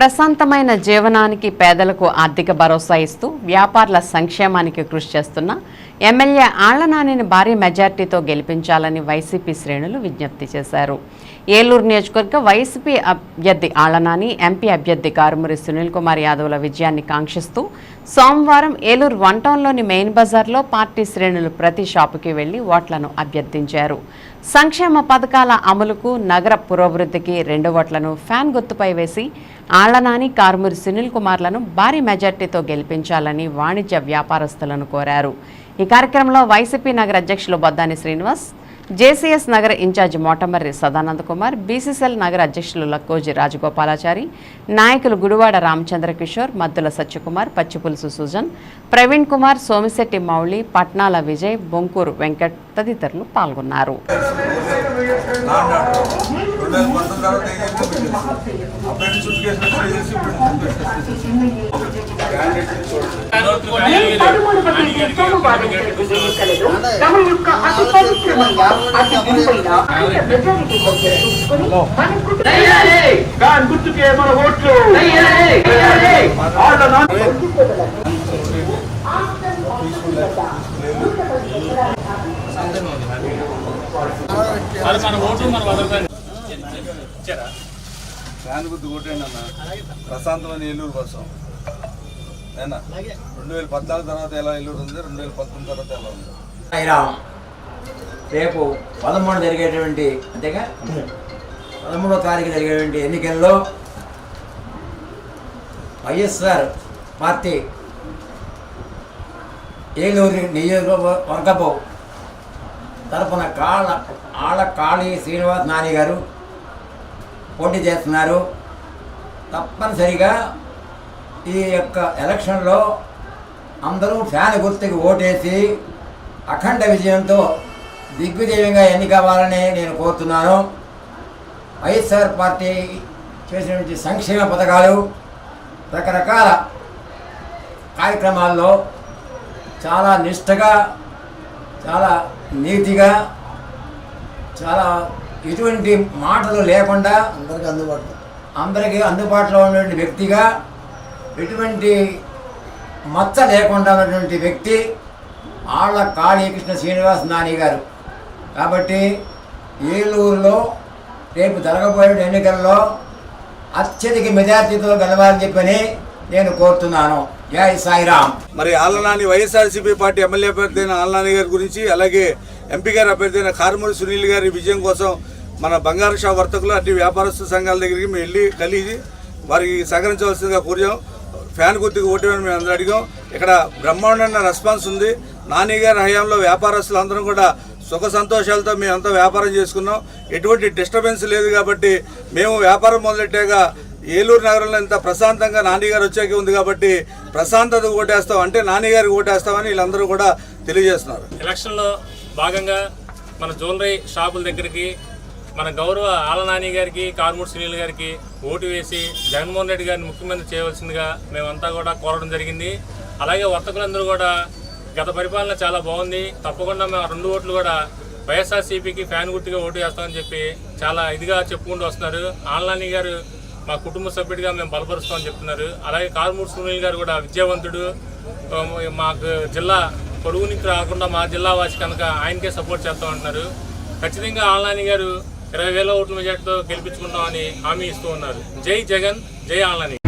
ప్రశాంతమైన జీవనానికి పేదలకు ఆర్థిక భరోసా ఇస్తూ వ్యాపారుల సంక్షేమానికి కృషి చేస్తున్న ఎమ్మెల్యే ఆళ్ళనానిని భారీ మెజార్టీతో గెలిపించాలని వైసీపీ శ్రేణులు విజ్ఞప్తి చేశారు. ఏలూరు నియోజకవర్గ వైసీపీ అభ్యర్థి ఆళ్ళనాని ఎంపీ అభ్యర్థి కారుమూరి సునీల్ కుమార్ యాదవ్ల విజయాన్ని కాంక్షిస్తూ సోమవారం ఏలూరు వన్ టౌన్లోని మెయిన్ బజార్లో పార్టీ శ్రేణులు ప్రతి షాపుకి వెళ్ళి ఓట్లను అభ్యర్థించారు. సంక్షేమ పథకాల అమలుకు నగర పురోభివృద్ధికి రెండు ఓట్లను ఫ్యాన్ గుర్తుపై వేసి ఆళ్ళనాని కార్మూరి సునీల్ కుమార్లను భారీ మెజార్టీతో గెలిపించాలని వాణిజ్య వ్యాపారస్తులను కోరారు. ఈ కార్యక్రమంలో వైసీపీ నగర అధ్యక్షులు బొద్దాని శ్రీనివాస్ జేసీఎస్ నగర ఇన్ఛార్జి మోటమర్రి సదానంద కుమార్ బీసీసీఎల్ నగర అధ్యక్షులు లక్కోజి రాజగోపాలాచారి నాయకులు గుడివాడ రామచంద్ర కిషోర్ మద్దుల సత్యకుమార్ పచ్చిపులుసు సుజన్ ప్రవీణ్ కుమార్ సోమిశెట్టి మౌళి పట్నాల విజయ్ బొంకూరు వెంకట్ తదితరులు పాల్గొన్నారు. రెండు వేల పంతొమ్మిది తర్వాత ఏం చేసిందో మీకు తెలుసు. అప్పటి నుంచి సుట్టు కేసులు ట్రై చేసి ఇప్పుడు ముందు క్యాండిడేట్ చూడండి పదమూడు మంది సోమవారం జరుగుతున్న ఎన్నికలలో తమ యొక్క అతి పవిత్రమైన అతి విలువైన అధిక మెజారిటీతో గెలుచుకుని మనకు ఫ్యాన్ గుర్తుకే మన ఓట్లు ఆళ్ళ నాన్న ఫ్యాన్ గుర్తు కొట్టండి అన్న. ప్రశాంతమైన ఏలూరు కోసం ఏనా రెండు వేల పద్నాలుగు తర్వాత ఎలా ఏలూరు ఉంది? రెండు వేల పంతొమ్మిది తర్వాత ఎలా ఉంది? సాయిరామ్ రేపు పదమూడు జరిగేటువంటి అంతేగా? పదమూడో తారీఖు జరిగేటువంటి ఎన్నికల్లో వైఎస్ఆర్ పార్టీ ఏలూరు నియోజకవర్గపు తరపున కాళ్ళ ఆళ్ళ కాళీ శ్రీనివాస్ నాని గారు పోటీ చేస్తున్నారు. తప్పనిసరిగా ఈ యొక్క ఎలక్షన్లో అందరూ ఫ్యాన్ గుర్తుకి ఓటేసి అఖండ విజయంతో దిగ్విజయంగా ఎన్నికవ్వాలని నేను కోరుతున్నాను. వైఎస్ఆర్ పార్టీ చేసినటువంటి సంక్షేమ పథకాలు రకరకాల కార్యక్రమాల్లో చాలా నిష్టగా చాలా నీతిగా చాలా ఎటువంటి మాటలు లేకుండా అందరికీ అందుబాటులో. అందరికీ అందుబాటులో ఉన్నటువంటి వ్యక్తిగా ఎటువంటి మచ్చ లేకుండా ఉన్నటువంటి వ్యక్తి ఆళ్ళ కాళీకృష్ణ శ్రీనివాస్ నాని గారు. కాబట్టి ఏలూరులో రేపు జరగబోయే ఎన్నికల్లో అత్యధిక మెజార్టీతో గెలవాలని చెప్పని నేను కోరుతున్నాను. జై సాయిరామ్. మరి ఆళ్ళనాని వైఎస్ఆర్సీపీ పార్టీ ఎమ్మెల్యే అభ్యర్థి అయిన గారి గురించి అలాగే ఎంపీ గారి అభ్యర్థి అయిన కారుమూరి సునీల్ గారి విజయం కోసం మన బంగారు షా వర్తకులు అటు వ్యాపారస్తు సంఘాల దగ్గరికి మేము వెళ్ళి కలిసి వారికి సహకరించవలసిందిగా కోరాం. ఫ్యాన్ గుర్తుకు ఓటేమని మేము అందరూ అడిగాం. ఇక్కడ బ్రహ్మాండమైన రెస్పాన్స్ ఉంది. నాని గారి హయాంలో వ్యాపారస్తులు అందరం కూడా సుఖ సంతోషాలతో మేమంతా వ్యాపారం చేసుకున్నాం. ఎటువంటి డిస్టర్బెన్స్ లేదు కాబట్టి మేము వ్యాపారం మొదలెట్టాక ఏలూరు నగరంలో ఇంత ప్రశాంతంగా నాన్నగారు గారు వచ్చాక ఉంది కాబట్టి ప్రశాంతత ఓటేస్తాం. అంటే నాన్నగారికి ఓటేస్తామని వీళ్ళందరూ కూడా తెలియజేస్తున్నారు. ఎలక్షన్లో భాగంగా మన జ్యువెలరీ షాపుల దగ్గరికి మన గౌరవ ఆలనాని గారికి కారుమూడి సునీల్ గారికి ఓటు వేసి జగన్మోహన్ రెడ్డి గారిని ముఖ్యమంత్రి చేయవలసిందిగా మేమంతా కూడా కోరడం జరిగింది. అలాగే వర్తకులందరూ కూడా గత పరిపాలన చాలా బాగుంది. తప్పకుండా మేము రెండు ఓట్లు కూడా వైఎస్ఆర్సీపీకి ఫ్యాన్ గుర్తుగా ఓటు వేస్తామని చెప్పి చాలా ఇదిగా చెప్పుకుంటూ వస్తున్నారు. ఆలనాని గారు మా కుటుంబ సభ్యుడిగా మేము బలపరుస్తామని చెప్తున్నారు. అలాగే కారుమూడి సునీల్ గారు కూడా విద్యావంతుడు. మాకు జిల్లా పొడుగు నుంచి రాకుండా మా జిల్లా వాసి కనుక ఆయనకే సపోర్ట్ చేస్తామంటున్నారు ఖచ్చితంగా ఆన్లైన్ గారు ఇరవై వేల ఓట్ల మెజార్టీతో గెలిపించుకుంటామని హామీ ఇస్తూ ఉన్నారు. జై జగన్ జై ఆన్లైన్